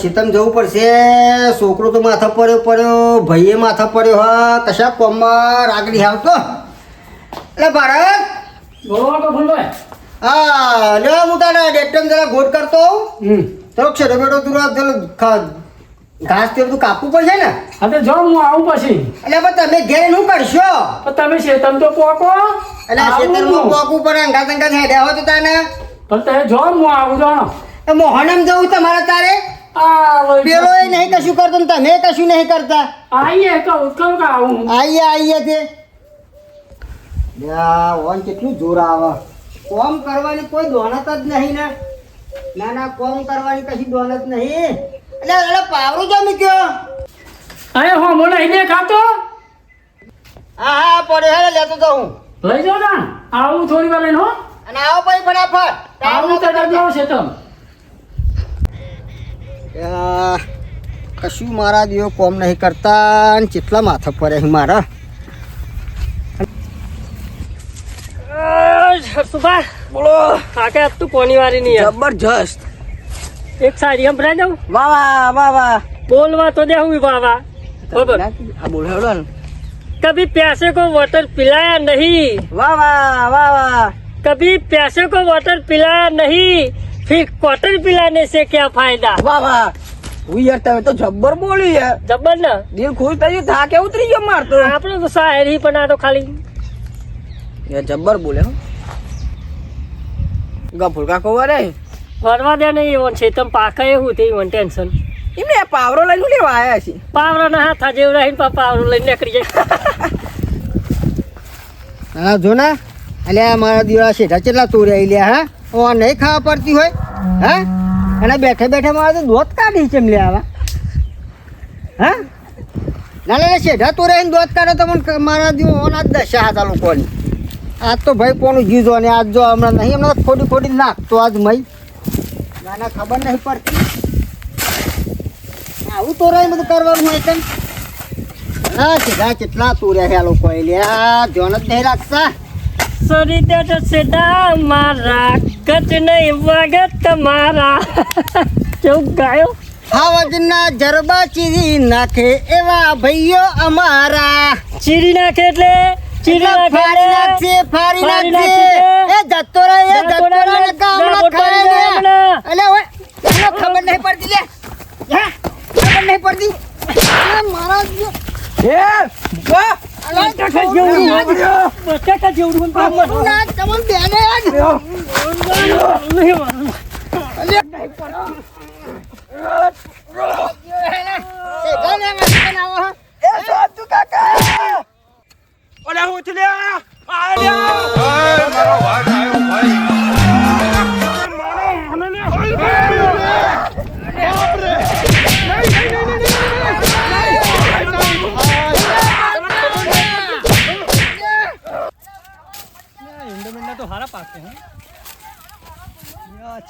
શીતમ જવું પડશે. છોકરો તો માથા પડ્યો પડ્યો. ભાઈએ માથા પડ્યો હા. કશા કોમમાં રાગડી આવતો? એટલે ભારત બોલો તો ભૂલભાઈ. હા લે હું તારે ડેટમ જરા ગોટ કરતો તો છેડો બેટો તું ઘાસ તે બધું કાપવું પડશે ને? હા તો જો હું આવું પછી. એટલે પણ તમે ઘેર શું કરશો? તો તમે શેતમ તો પોકો? એટલે આ ખેતરમાં પોકવું પડે અંગાત અંગાત હેડ્યા હોય તો તાને? પણ તમે જો હું આવું જો. એ મોહનમ જવું તમારે તારે? પેલો એ નહીં કશું કરતો ને તમે કશું નહીં કરતા. આઈએ કહું કહું કે આવું આઈએ આઈએ તે. ઓન કેટલું જોર આવે. કોમ કરવાની કોઈ દોનત જ નહીં ને. ના ના કોમ કરવાની કશી દોનત નહીં. એટલે એટલે પાવરો જમી ગયો અરે હો મને અહીં ખાતો? હા હા પડ્યો હે લેતો તો હું. લઈ જાઓ ના આવું થોડી વાર લઈને હો. અને આવો ભાઈ ફટાફટ. આવું તો ડગલો છે યા, કશું મારા દીવો કોમ નહીં કરતા ને કેટલા માથા પડે છે મારા. સુભા બોલો. આ આજ તું કોની વારી નહીં જબરજસ્ત. एक साड़ी हम पहन जाऊँ वाह वाह बोलवा तो दे हूँ बाबा हाँ तो बोल। रहा हूँ कभी प्यासे को वाटर पिलाया नहीं। वाह वाह कभी प्यासे को वाटर पिलाया नहीं। फिर कॉटन पिलाने से क्या फ़ायदा? वाह वाह। यार तमे तो जब्बर बोली है। जब्बर ना? दिल खुश था तो ये था क्या उतरी है मार तो। आपने तो शायर ही बना दो खाली। ये जब्बर बोले हो। गफुल का कोवर है? વરવા દે નહીં એવન છે તમે પાકા એવું તે એવન ટેન્શન. એમને પાવરો લઈને લેવા આવ્યા છે? પાવરાના હાથ જેવું રહીને પા પાવરો લઈને નીકળી જાય. હા જો ને અલ્યા મારા દીવા શેઠા કેટલા તોર્યા લ્યા હા? ઓ નહીં ખાવા પડતી હોય હા? અને બેઠે બેઠે મારા તો દોત કાઢી છે લે આવા. હા? ના ના ના, શેઠા તોર્યા દોત કાઢે તો મને મારા દીવો ઓના જ દશા હતા લોકોની આજ તો ભાઈ કોનું જીજો ને આજ જો હમણાં નહીં હમણાં ખોટી ખોટી નાખતો આજ મય. ના ના ખબર નહીં પડતી. આવું તો રહી બધું કરવાનું હોય તેમ હા શેઠા કેટલા છે આ લોકો લ્યા. જોન જ નહીં રાખતા. સોરી તો સેડા મારા કચ નહીં વાગત તમારા. કેવું ગાયો? હાવજના જરબા ચીરી નાખે એવા ભાઈઓ અમારા. ચીરી નાખે એટલે ચીરી ફાડી નાખશે ફાડી. એ જતો રહે એ જતો રહે હમણાં ખાય. અલે ઓય ખબર નહીં પડતી લે. હે ખબર નહીં પડતી. મારા એ વાહ જેવડું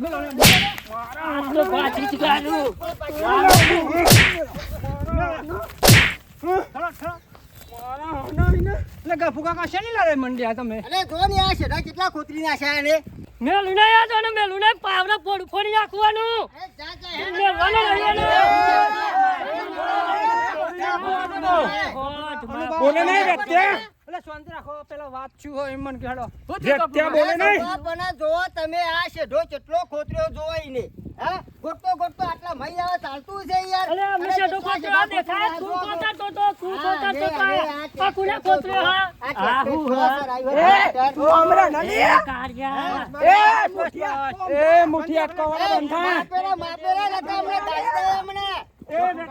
તો બાજી જ ગાડું અલે જો ને આ શેઠા કેટલા ખોતરી નાખ્યા એને મેલું નહીં આ તો ને મેલું નહીં પાવડા ફોડ ફોડી નાખવાનું. અરે જા જા હે. મેલવાનું નહીં એને. બોલે નહીં વ્યક્તિ. શાંતિ રાખો પેલા વાત શું હોય એમ મને કહેડો. ત્યાં બોલે નહીં. બાપાને જોવો તમે આ શેઢો કેટલો ખોતર્યો જોવો ઈને હા? ગોટતો ગોટતો આટલા મહી આવે ચાલતું છે યાર. અરે અમે શેઢા દેખાય? તું ખોતર્યા? તો તો તું કોતા તો તો આ કોને કોતર્યો હા? આ હું. હા? તું હમણાં નલી એ એ મુઠિયા એ મુઠિયા અટકાવાળા બંધા. માપેરા માપેરા નતા હમણાં ગાડી દે હમણાં ને.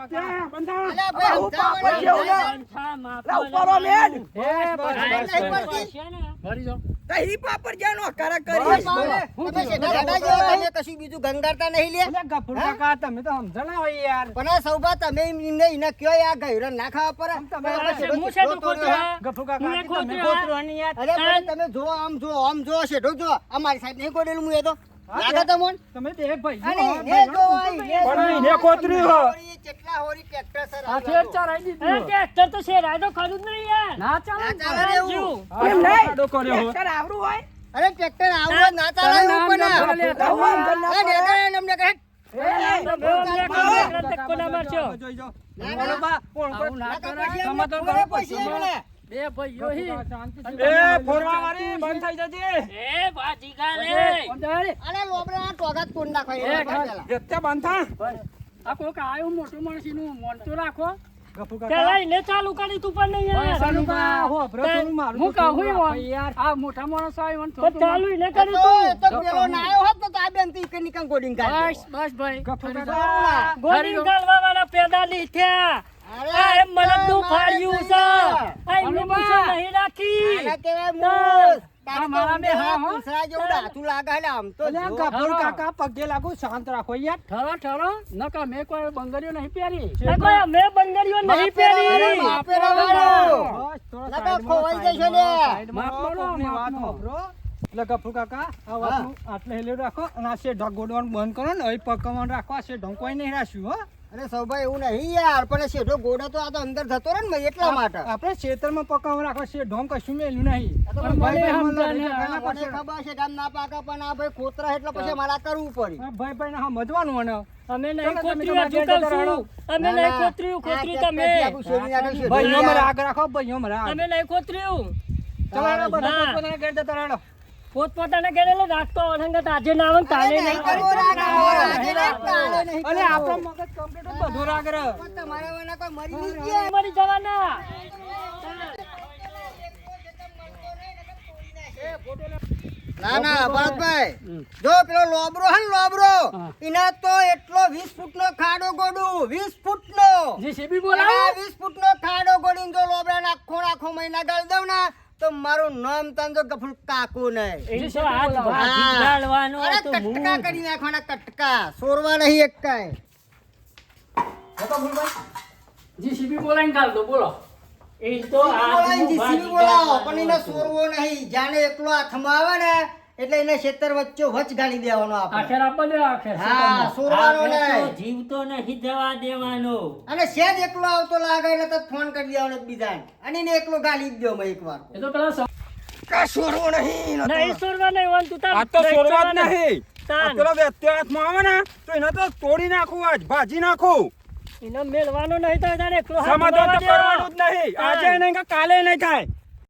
ને કશું બીજું ગંગારતા નહીં લે ગફુર તમે તો સમજણા હોય યાર પણ તમે નહીં એને કયો યાર ગયરો ના ખાવા પર તમે જો આમ જો આમ જો શેઠો જો આ મારી સાઈડ નહીં કોડેલું એ તો લાગે તમને તમે બે ભાઈ અને એને જો પણ એને કોતરી હો. કેટલા હોરી ટ્રેક્ટર સર આ આ ફેર લોકો. અરે ટ્રેક્ટર તો શેર આ તો જ નહીં યાર ના ચાલે ચાલે એવું. એમ નહીં આડો કર્યો હો. ટ્રેક્ટર આવરું હોય અરે ટ્રેક્ટર આવું ના ચાલે પણ ના બોલે, આ. આવું આમ કરી આ ના નેકળે ને અમને કહે, તો તો કોના મારશો? ના, બોલો બા, કોણ કોણ? ના તો તમે તો કરો એમને. બે ભાઈઓ હી. એ ફોરવા વાળી બંધ થઈ જજે. એ બાજી ગાલે. અરે લોબરા ટોગા કોણ નાખો એ એને બંધ થા. આ કોક આયું મોટું માણસી નું રાખો. ગફુર કાકા. ચાલુ કરી તું પણ નહીં યાર. સાનુભા, હો, ભરો થોડું મારું હું તો કહું રાખો યાર. આ મોટા માણસ આવે મને તો થોડું ચાલુ કરી તું તો. પેલો ના આવ્યો હોત તો આ બેન તો ઈકન નીકન ગોડીને કાઢી બસ બસ ભાઈ. ગફુર દેત. કાકા ગાળવા વાળા પેદા નહીં થયા. અરે, આ એમ મને તું ફાડ્યું છે એમને મૂછો નહીં રાખી. આના કહેવાય મૂસ. મારા બે હા, હો. જેવું ડાચું લાગે એટલે આમ તો અલ્યા જો. કાકા પગે લાગુ શાંત રાખો યાર ઠરો ઠરો. નકા મેં કોઈ બંગડીઓ નહીં પહેરી. નહીં પહેરી. નકા ખોવાઈ જશો વાત. એટલે કાકા આ વાતનું આટલે હેલ્યું રાખો. અને આ શેઢ ગોડવાનું બંધ કરો ને અહીં પકવવાનું રાખો. આ શેઢ કોઈ નહીં રાખ્યું હો. અરે સૌભાઈ એવું નહીં યાર પણ શેઠો ગોડો તો આ તો અંદર જતો રહે ને ભાઈ એટલા માટે. આપણે ખેતરમાં પકાવવા રાખો છે ઢોંગ કશું મેલ્યું નહીં. ખબર છે ગામ ના પાકે પણ આ ભાઈ ખોતરા એટલે પછી મારે કરવું પડ્યું ભાઈ ભાઈ હા મજવાનું મને. અમે નહીં જતા છું અમે નહીં આ ખોતર્યું તમે. ભાઈઓ યાર. રાગ રાખો ભાઈઓ રાગ અમે નહીં ખોતર્યું. ચલો બધા પોતાના ઘેર જતા પોતપોતાના ઘરે એટલે રાખતો અઢંગત આજે ના આવે તાલે અરે નહીં અલે આપણો મગજ complete બધો રાગ. તમારા વાળા કોઈ મરી નહીં ગયા. મરી જવાના. ના ના ભરતભાઈ જો પેલો લોબરો હે ને લોબરો એના તો એટલો 20 ફૂટનો ખાડો ગોડું 20 ફૂટનો. જીસીબી અને બોલાવો? આ 20 ફૂટનો ખાડો ગોડીને જો લોબરા નાખો આખો મહિના ગાળ દઉં ને તો મારું નામ તને તો ગફુર કાકુ નહીં. એ તો હાથ તો કટકા કરી નાખવાના કટકા સોરવા નહીં એક કાંઈ. જીસીબી બોલાઈને દો બોલો. એ તો હાથ JCB બોલાવો પણ એને સોરવો નહીં. જાણે એકલો હાથમાં આવે ને એટલે એને ખેતર વચ્ચે વચ ગાળી દેવાનો આપણે. આખેર આપો આખેર હા સોરવાનો ને જીવતો નહીં. જવા દેવાનો. અને સેજ એકલો આવતો લાગે એટલે તો ફોન કરી દેવાનો એકબીજાને. અને એને એકલો ગાલી જ મે એકવાર. એ તો પેલા કા સોરવો નહીં નહીં સોરવા નહીં તું આ તો સોરવા જ નહીં. પેલો વ્યક્તિ હાથમાં આવે ને તો એને તો તોડી નાખું આજ ભાજી નાખું. એને મેળવાનો નહીં તો જાણે એકલો હાથ સમાધાન તો કરવાનું જ નહીં. આજે નહીં કે કાલે નહીં થાય.